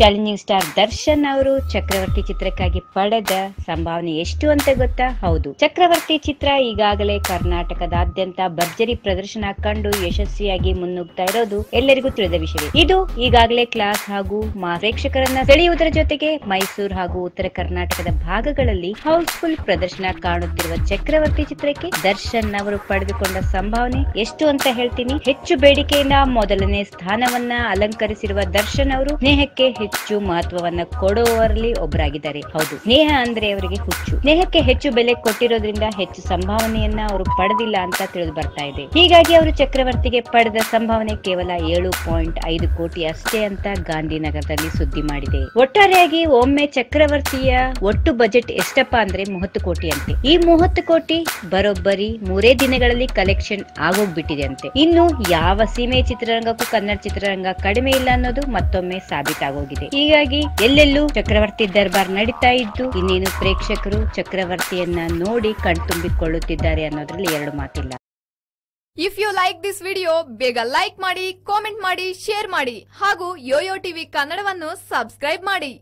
Challenging star Darshan ಅವರು ಚಕ್ರವರ್ತಿ ಚಿತ್ರಕ್ಕಾಗಿ ಪಡೆದ ಸಂಭಾವನೆ ಎಷ್ಟು ಅಂತ ಗೊತ್ತಾ? ಹೌದು. ಚಕ್ರವರ್ತಿ ಚಿತ್ರ ಈಗಾಗಲೇ ಕರ್ನಾಟಕದಾದ್ಯಂತ ಭರ್ಜರಿ ಪ್ರದರ್ಶನ ಕಂಡು ಯಶಸ್ವಿಯಾಗಿ ಮುನ್ನುಗ್ತಾ ಇರೋದು ಎಲ್ಲರಿಗೂ ತಿಳಿದ ವಿಷಯ ಇದು ಈಗಾಗಲೇ ಕ್ಲಾಸ್ ಹಾಗೂ ಮಾ ಪ್ರೇಕ್ಷಕರನ್ನ ಸೆಳೆಯುವುದರ ಜೊತೆಗೆ ಮೈಸೂರು ಹಾಗೂ ಉತ್ತರ ಕರ್ನಾಟಕದ ಭಾಗಗಳಲ್ಲಿ ಹೌಸ್ಫುಲ್ ಪ್ರದರ್ಶನ ಕಾಣುತ್ತಿರುವ ಚಕ್ರವರ್ತಿ ಚಿತ್ರಕ್ಕೆ ದರ್ಶನ್ ಅವರು ಪಡೆದುಕೊಂಡ ಸಂಭಾವನೆ ಎಷ್ಟು ಅಂತ ಹೇಳ್ತೀನಿ. ಹೆಚ್ಚು ಬೇಡಿಕೆಯಿಂದ ಮೊದಲನೇ ಸ್ಥಾನವನ್ನ ಅಲಂಕರಿಸಿರುವ ದರ್ಶನ್ ಅವರು, ಸ್ನೇಹಕ್ಕೆ ಹೆಚ್ಚು ಮಹತ್ವವನ್ನ ಕೊಡುವವರಲ್ಲಿ ಒಬ್ಬರಾಗಿದ್ದಾರೆ ಹೌದು. ಸ್ನೇಹ ಅಂದ್ರೆ ಅವರಿಗೆ ಹುಚ್ಚು. ಸ್ನೇಹಕ್ಕೆ ಹೆಚ್ಚು ಬೆಲೆ ಕೊಟ್ಟಿರೋದ್ರಿಂದ ಹೆಚ್ಚು ಸಂಭಾವನೆಯನ್ನ ಅವರು ಪಡೆದಿಲ್ಲ ಅಂತ ತಿಳಿದು ಬರ್ತಾ ಇದೆ. ಹೀಗಾಗಿ ಅವರು ಚಕ್ರವರ್ತಿಗೆ ಪಡೆದ ಸಂಭಾವನೆ ಕೇವಲ ಏಳು ಪಾಯಿಂಟ್ ಐದು ಕೋಟಿ ಅಷ್ಟೇ ಅಂತ ಗಾಂಧಿನಗರದಲ್ಲಿ ಸುದ್ದಿ ಮಾಡಿದೆ. ಒಟ್ಟಾರೆಯಾಗಿ ಒಮ್ಮೆ ಚಕ್ರವರ್ತಿಯ ಒಟ್ಟು ಬಜೆಟ್ ಎಷ್ಟಪ್ಪ ಅಂದ್ರೆ ಮೂವತ್ತು ಕೋಟಿ ಅಂತೆ. ಈ ಮೂವತ್ತು ಕೋಟಿ ಬರೋಬ್ಬರಿ ಮೂರೇ ದಿನಗಳಲ್ಲಿ ಕಲೆಕ್ಷನ್ ಆಗೋಗ್ಬಿಟ್ಟಿದೆ ಅಂತೆ. ಇನ್ನು ಯಾವ ಸೀಮೆ ಚಿತ್ರರಂಗಕ್ಕೂ ಕನ್ನಡ ಚಿತ್ರರಂಗ ಕಡಿಮೆ ಇಲ್ಲ ಅನ್ನೋದು ಮತ್ತೊಮ್ಮೆ ಸಾಬೀತಾಗೋಗಿದೆ. ಹೀಗಾಗಿ ಎಲ್ಲೆಲ್ಲೂ ಚಕ್ರವರ್ತಿ ದರ್ಬಾರ್ ನಡೀತಾ ಇದ್ದು, ಇನ್ನೇನು ಪ್ರೇಕ್ಷಕರು ಚಕ್ರವರ್ತಿಯನ್ನ ನೋಡಿ ಕಣ್ತುಂಬಿಕೊಳ್ಳುತ್ತಿದ್ದಾರೆ ಅನ್ನೋದ್ರಲ್ಲಿ ಎರಡು ಮಾತಿಲ್ಲ. If you like this video ಬೇಗ ಲೈಕ್ ಮಾಡಿ ಕಾಮೆಂಟ್ ಮಾಡಿ ಶೇರ್ ಮಾಡಿ, ಹಾಗೂ ಯೋಯೋ ಟಿವಿ ಕನ್ನಡವನ್ನು ಸಬ್ಸ್ಕ್ರೈಬ್ ಮಾಡಿ.